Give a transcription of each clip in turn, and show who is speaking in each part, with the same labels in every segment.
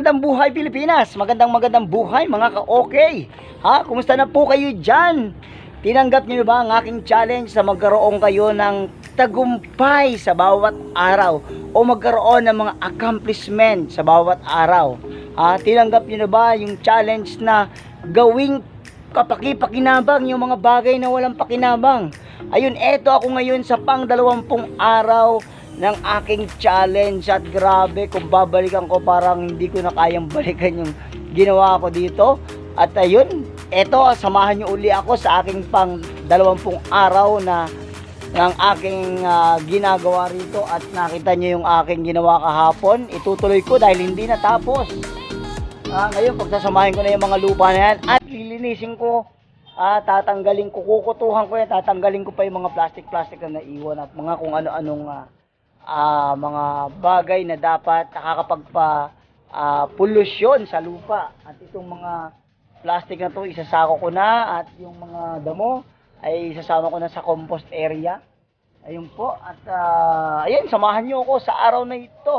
Speaker 1: Magandang buhay Pilipinas, magandang magandang buhay mga ka-okay. Ha, kumusta na po kayo dyan? Tinanggap niyo ba ang aking challenge na magkaroon kayo ng tagumpay sa bawat araw o magkaroon ng mga accomplishment sa bawat araw? Ha, tinanggap niyo ba yung challenge na gawing kapaki-pakinabang yung mga bagay na walang pakinabang? Ayun, eto ako ngayon sa pang dalawampung araw ng aking challenge at grabe kung babalikan ko parang hindi ko na kayang balikan yung ginawa ko dito. At ayun eto samahan nyo uli ako sa aking pang dalawampung araw na ng aking ah, ginagawa rito at nakita nyo yung aking ginawa kahapon. Itutuloy ko dahil hindi natapos. Ah, ngayon pagsasamahin ko na yung mga lupa na yan at lilinisin ko. Ah, tatanggalin ko kukutuhan ko yan tatanggalin ko pa yung mga plastic plastic na naiwan at mga kung ano-anong ah, ah, mga bagay na dapat nakakapagpa ah, polusyon sa lupa. At itong mga plastic na to isasako ko na. At yung mga damo ay isasama ko na sa compost area. Ayun po. At ah, ayun samahan nyo ako sa araw na ito.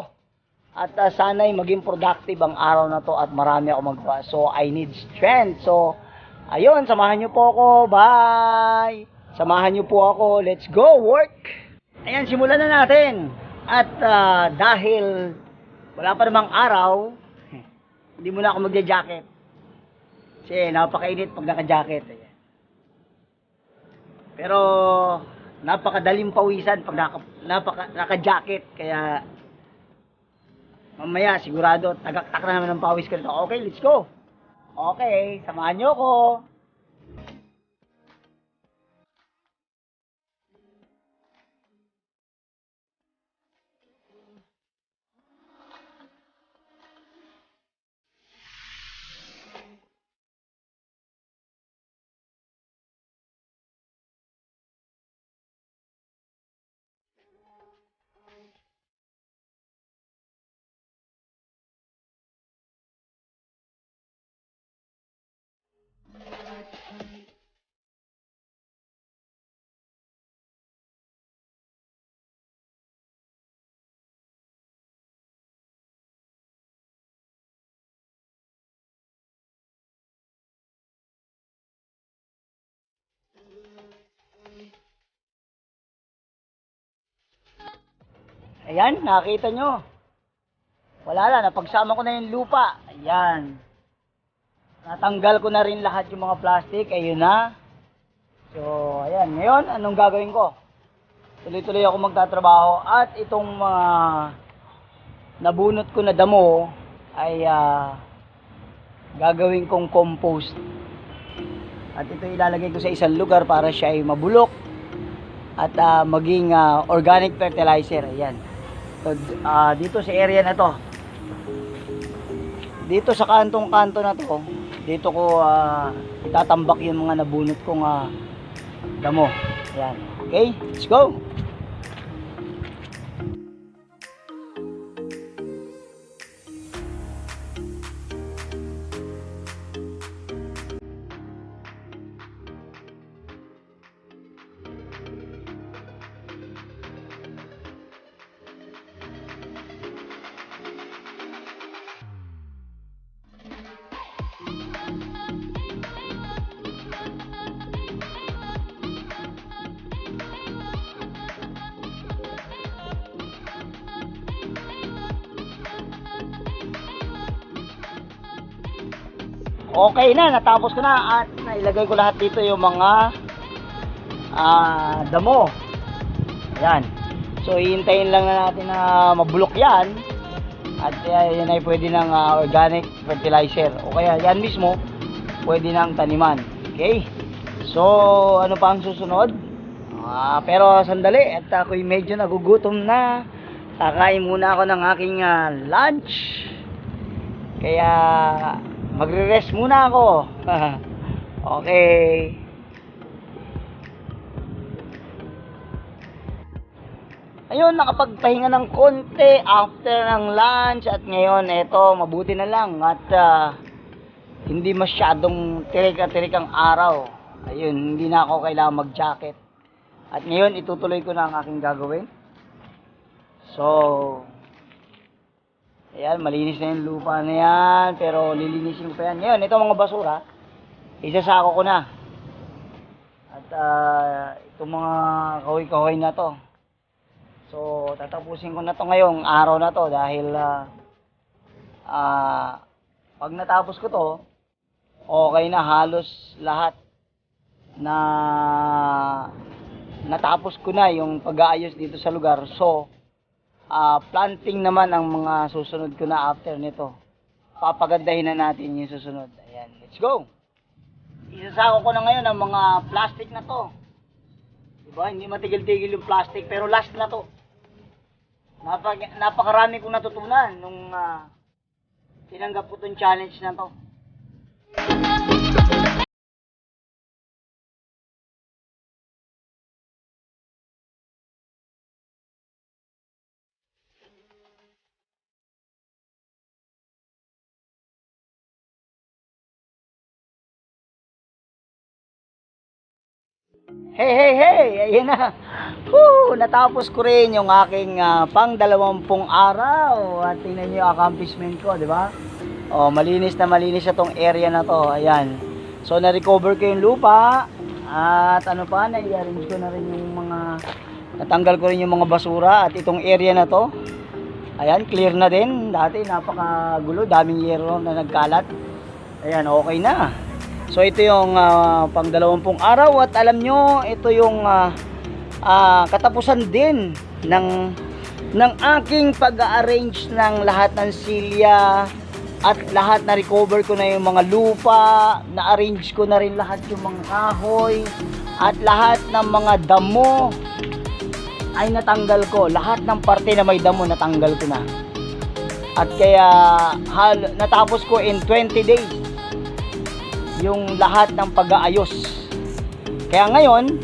Speaker 1: At ah, sana'y maging productive ang araw na to at marami ako magawa so I need strength. So ayun samahan nyo po ako. Bye! Samahan nyo po ako. Let's go work Ayan, simulan na natin. At ah, dahil wala pa namang araw, hindi muna ako magja-jacket. Kasi napakainit pag naka-jacket. Ayan. Pero napakadaling pawisan pag naka, napaka, naka-jacket. Kaya mamaya sigurado tagaktak na naman ng pawis ko nito. Okay, let's go. Okay, samahan niyo ako. Ayan, nakita nyo. Wala na, napagsama ko na yung lupa. Ayan. Natanggal ko na rin lahat yung mga plastic. Ayun na. So, ayan. Ngayon, anong gagawin ko? Tuloy-tuloy ako magtatrabaho. At itong mga nabunot ko na damo ay ah, gagawin kong compost. At ito ilalagay ko sa isang lugar para siya ay mabulok at ah, maging ah, organic fertilizer. Ayan. So, ah, dito sa area na to, dito sa kantong-kanto na to, dito ko ah, itatambak yung mga nabunot kong ah, damo. Ayan. Okay, let's go! Okay na, natapos ko na at nailagay ko lahat dito yung mga ah, damo. Ayan. So, hihintayin lang na natin na mabulok yan. At uh, yan ay pwede ng ah, organic fertilizer. O kaya yan mismo, pwede ng taniman. Okay? So, ano pa ang susunod? Ah, pero sandali, at ako'y medyo nagugutom na. Kakain muna ako ng aking ah, lunch. Kaya, magre-rest muna ako. okay. Ayun, nakapagpahinga ng konti after ng lunch at ngayon, eto, mabuti na lang at ah, hindi masyadong tirik-tirik ang araw. Ayun, hindi na ako kailangan mag-jacket. At ngayon, itutuloy ko na ang aking gagawin. So, Ayan, malinis na yung lupa na yan. Pero lilinisin ko pa yan. Ngayon, ito mga basura, isasako ko na. At ah, itong mga kahoy-kahoy na to. So, tatapusin ko na to ngayong araw na to dahil ah, ah, pag natapos ko to, okay na halos lahat na natapos ko na yung pag-aayos dito sa lugar. So, ah, planting naman ang mga susunod ko na after nito. Papagandahin na natin yung susunod. Ayan, let's go! Isasako ko na ngayon ang mga plastic na to. Diba? Hindi matigil-tigil yung plastic pero last na to. Napag napakarami kong natutunan nung ah, tinanggap ko tong challenge na to. Hey, hey, hey! Ayan na. Woo! Natapos ko rin yung aking ah, pang dalawampung araw. At tingnan niyo yung accomplishment ko, di ba? Oh, malinis na malinis itong area na to. Ayan. So, na-recover ko yung lupa. At ano pa, na-arrange ko na rin yung mga... Natanggal ko rin yung mga basura. At itong area na to, ayan, clear na din. Dati, napakagulo. Daming yero na nagkalat. Ayan, okay na. So ito yung ah, pang dalawampung araw at alam nyo, ito yung ah, ah, katapusan din ng ng aking pag-arrange ng lahat ng silya at lahat na recover ko na yung mga lupa, na-arrange ko na rin lahat yung mga kahoy at lahat ng mga damo ay natanggal ko. Lahat ng parte na may damo natanggal ko na. At kaya hal, natapos ko in 20 days yung lahat ng pag-aayos. Kaya ngayon,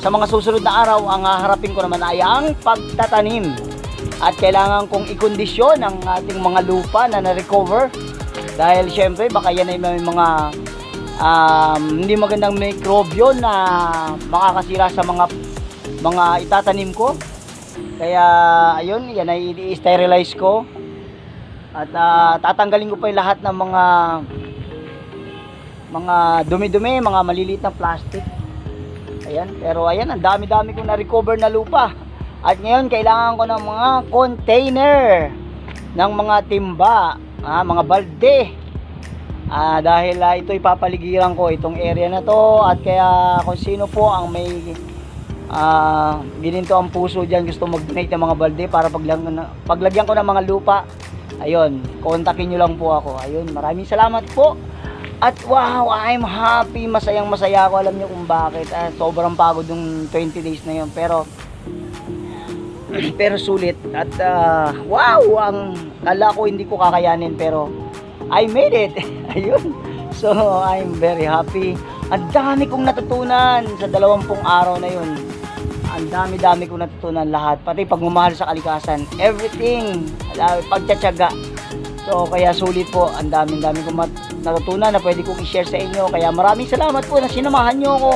Speaker 1: sa mga susunod na araw, ang haharapin ko naman ay ang pagtatanim. At kailangan kong ikondisyon ang ating mga lupa na na-recover. Dahil syempre, baka yan ay may mga um, hindi magandang mikrobyo na makakasira sa mga mga itatanim ko. Kaya ayun, yan ay i-sterilize ko. At ah, tatanggalin ko pa yung lahat ng mga mga dumi-dumi, mga maliliit na plastic. Ayan, pero ayan, ang dami-dami kong na-recover na lupa. At ngayon, kailangan ko ng mga container ng mga timba, ah, mga balde. Ah, dahil ah, ito ipapaligiran ko itong area na to at kaya kung sino po ang may ah, gininto ang puso diyan gusto mag-donate ng mga balde para paglagyan, paglagyan ko ng mga lupa. Ayun, kontakin nyo lang po ako. Ayun, maraming salamat po. At wow, I'm happy, masayang masaya ako. Alam niyo kung bakit. Ah, sobrang pagod yung 20 days na yun. Pero, pero sulit. At ah, wow, ang kala ko hindi ko kakayanin. Pero, I made it. Ayun. So, I'm very happy. Ang dami kong natutunan sa dalawampung araw na yun. Ang dami-dami kong natutunan lahat. Pati pagmamahal sa kalikasan. Everything. Pagtsatsaga. So, kaya sulit po. Ang daming-dami kong mat- natutunan na pwede kong i-share sa inyo. Kaya maraming salamat po na sinamahan nyo ako.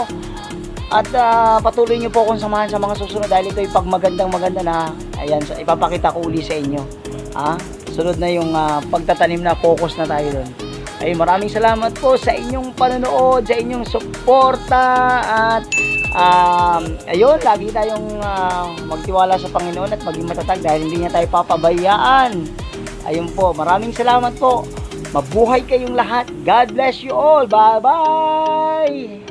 Speaker 1: At ah, patuloy nyo po akong samahan sa mga susunod dahil ito ay pagmagandang maganda na ayan, so, ipapakita ko uli sa inyo. Ha? Sunod na yung ah, pagtatanim na focus na tayo doon. Ay maraming salamat po sa inyong panonood, sa inyong suporta at um, ayun, lagi tayong ah, magtiwala sa Panginoon at maging matatag dahil hindi niya tayo papabayaan. Ayun po, maraming salamat po. Mabuhay kayong lahat. God bless you all. Bye-bye!